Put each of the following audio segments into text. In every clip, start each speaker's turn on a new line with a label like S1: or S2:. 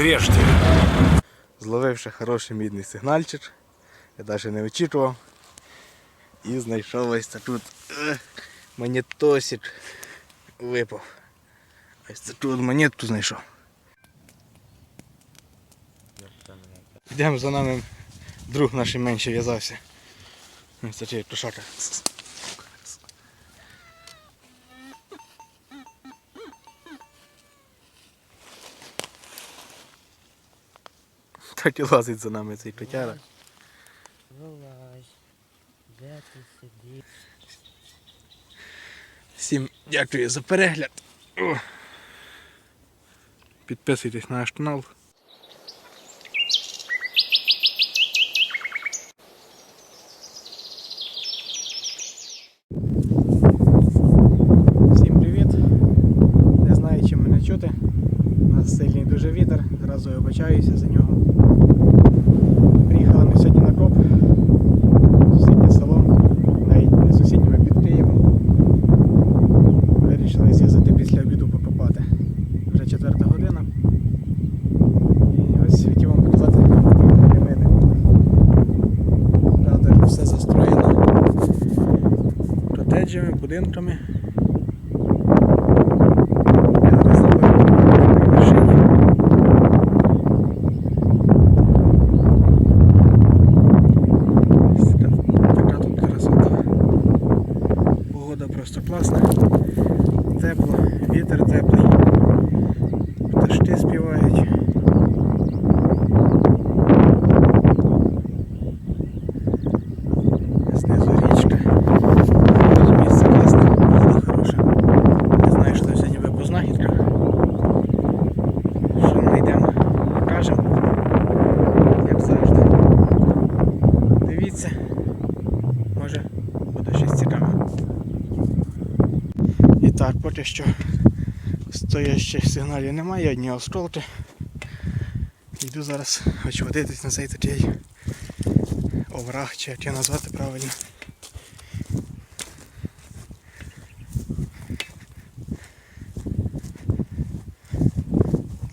S1: Врешті.
S2: Зловивши хороший мідний сигнальчик, я навіть не очікував. І знайшов ось це тут е, монетосик випав. Ось це тут монетку знайшов. Йдемо за нами друг наш менше в'язався. Ось чий тушака. І лазить за нами цей котяра.
S3: Вилазь. Де ти сидиш?
S2: Всім дякую за перегляд. Підписуйтесь на наш канал. котеджами, поки що стоящих сигналів немає, одні осколки. Йду зараз, хочу водитись на цей такий овраг, чи як його назвати правильно.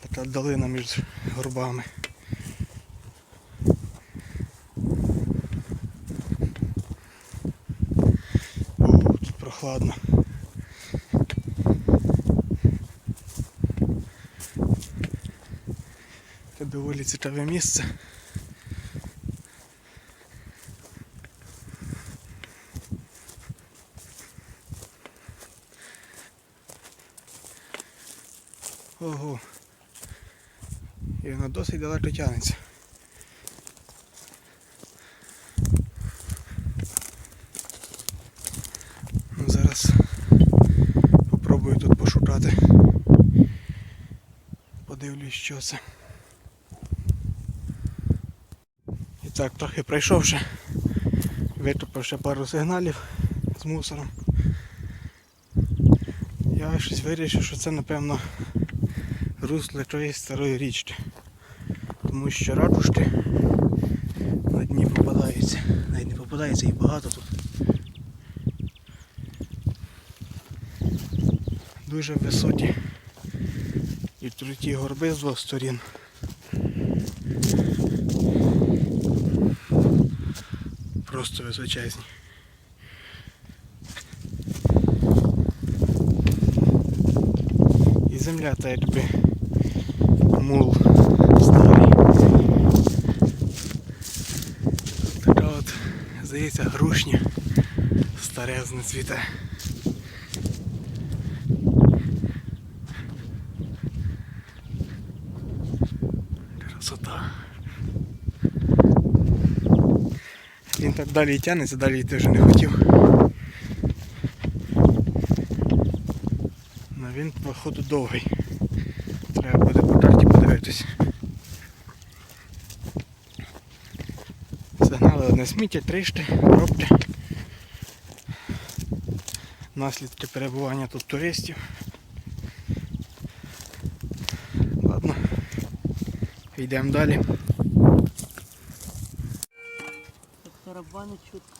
S2: Така долина між горбами. Тут прохладно. Це доволі цікаве місце. Ого. І воно досить далеко тягнеться. Ну, зараз попробую тут пошукати. Подивлюсь, що це. І так, трохи пройшовши, викопавши пару сигналів з мусором. Я щось вирішив, що це напевно русло якоїсь старої річки. Тому що ракушки на дні попадаються. Навіть не попадаються, їх багато тут. Дуже високі і круті горби з двох сторін. Просто височезні. І земля та якби мул старий. Така от, здається, грушня старезне цвіте. Красота. Так далі і тягнеться, далі йти вже не хотів. Ну він походу довгий. Треба буде по карті подивитись. Загнали одне сміття, трішки, пробки. Наслідки перебування тут туристів. Ладно. Йдемо далі.
S3: Тарабани чутко.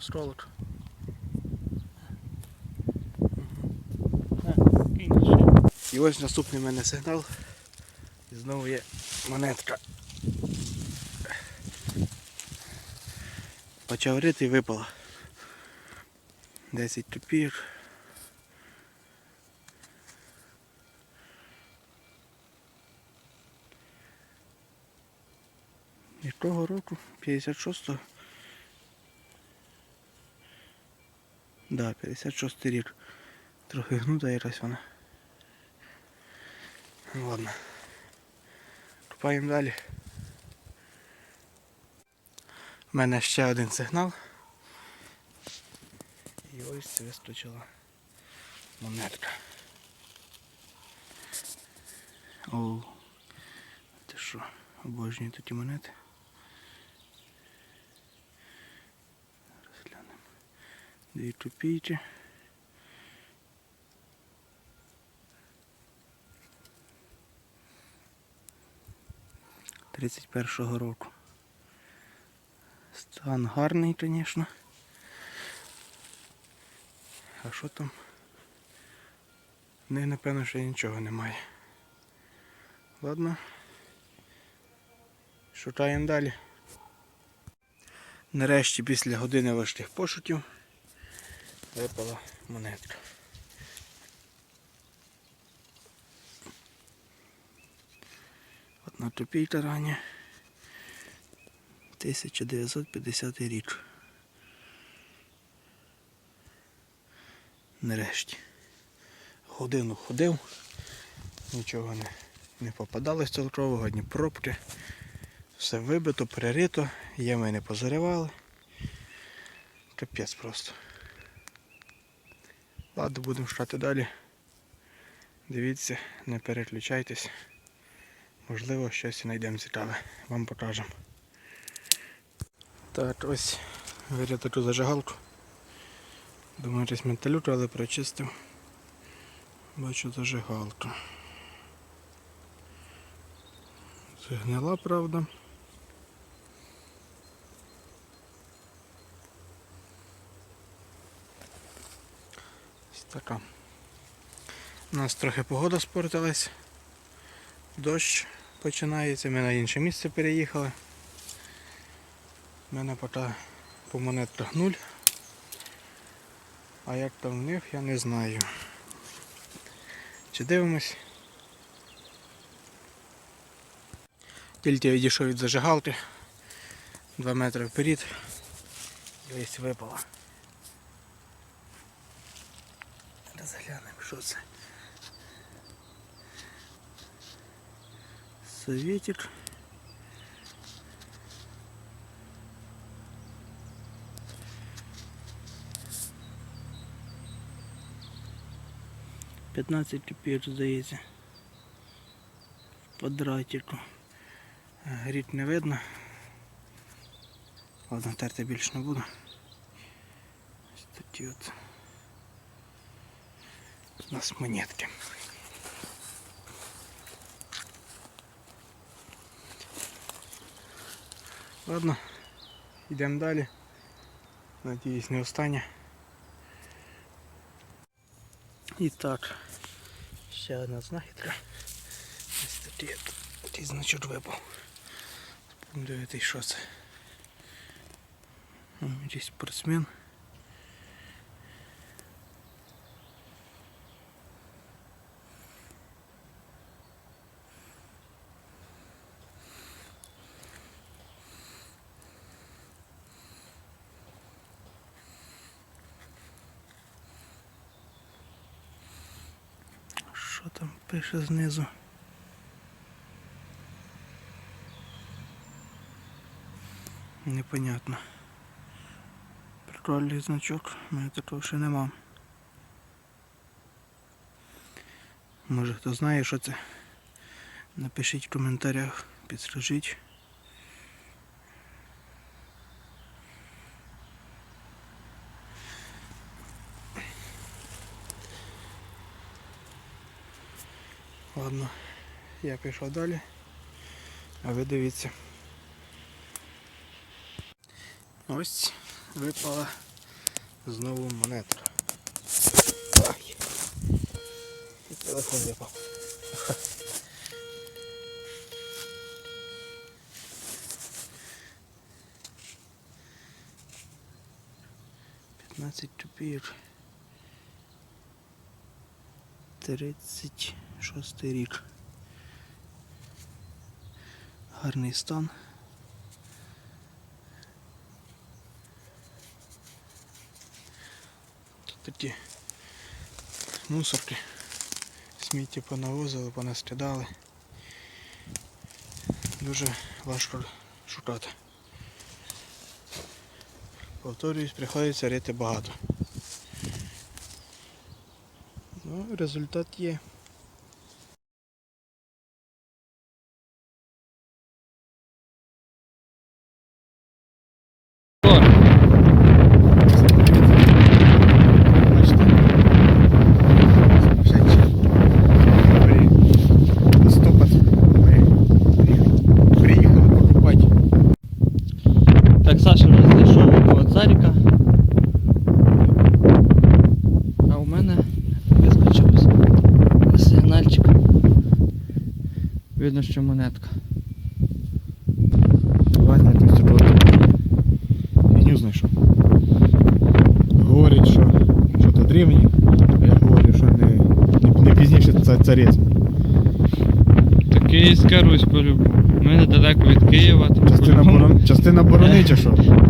S2: столик. І ось наступний в мене сигнал. І знову є монетка. Почав рити і випала. 10 копійок. Якого року? 56-го? Да, 56 рік. Трохи гнута якась вона. Ну ладно. Купаємо далі. У мене ще один сигнал. І ось вискочила монетка. О, ти що, обожнюю ті монети. Дві копійки. Тридцять першого року. Стан гарний, звісно. А що там? В них, напевно, ще нічого немає. Ладно. Шукаємо далі. Нарешті після години важких пошуків випала монетка. Одна копійка рання. 1950 рік. Нарешті. Годину ходив, нічого не, не попадалось цілкового, ні пробки. Все вибито, перерито, ями не позаривали. Капець просто. Ладно, будемо шукати далі. Дивіться, не переключайтесь. Можливо, щось знайдемо цікаве. Вам покажемо. Так, ось виряд таку зажигалку. Думаю, щось менталюку, але прочистив. Бачу зажигалку. Згнила, правда. Така. У нас трохи погода спортилась. Дощ починається, ми на інше місце переїхали. У мене поки по монетках нуль. А як там в них, я не знаю. Чи дивимось? Тільки я відійшов від зажигалки. Два метри вперед. Десь випала. Розглянемо, що це. Советик. П'ятнадцять копійок, здається. В квадратику. Гріб не видно. Ладно, терти більше не буду. Ось такі от у нас монетки. Ладно, йдемо далі. Надіюсь, не останнє. І так, ще одна знахідка. Ось такий, от- такий значок випав. Будемо дивитись, що це. О, Якийсь спортсмен. Що там пише знизу? Непонятно. Прикольний значок, у мене такого ще нема. Може хто знає, що це? Напишіть в коментарях, підскажіть. Ладно, я пішов далі, а ви дивіться. Ось випала Знову монетка. Ай. І телефон випав. П'ятнадцять копійок. Тридцять шостий рік. Гарний стан. Тут такі мусорки. Сміття понавозили, понаскидали. Дуже важко шукати. Повторююсь, приходиться рити багато. Ну, результат є. Бачите? Сумасшедший. Блін. Листопад. Ми приїхали покупати.
S3: Так, Саша вже знайшов от Заріка. А у мене вискочив сигнальчик. Видно, що монетка.
S2: Ваня якусь таку фігню знайшов. Говорить, що, що то древні, а я говорю, що не, не, не пізніше це царець.
S1: Та Київська Русь по-любому. Ми недалеко від Києва.
S2: Частина, борон, частина борони чи що?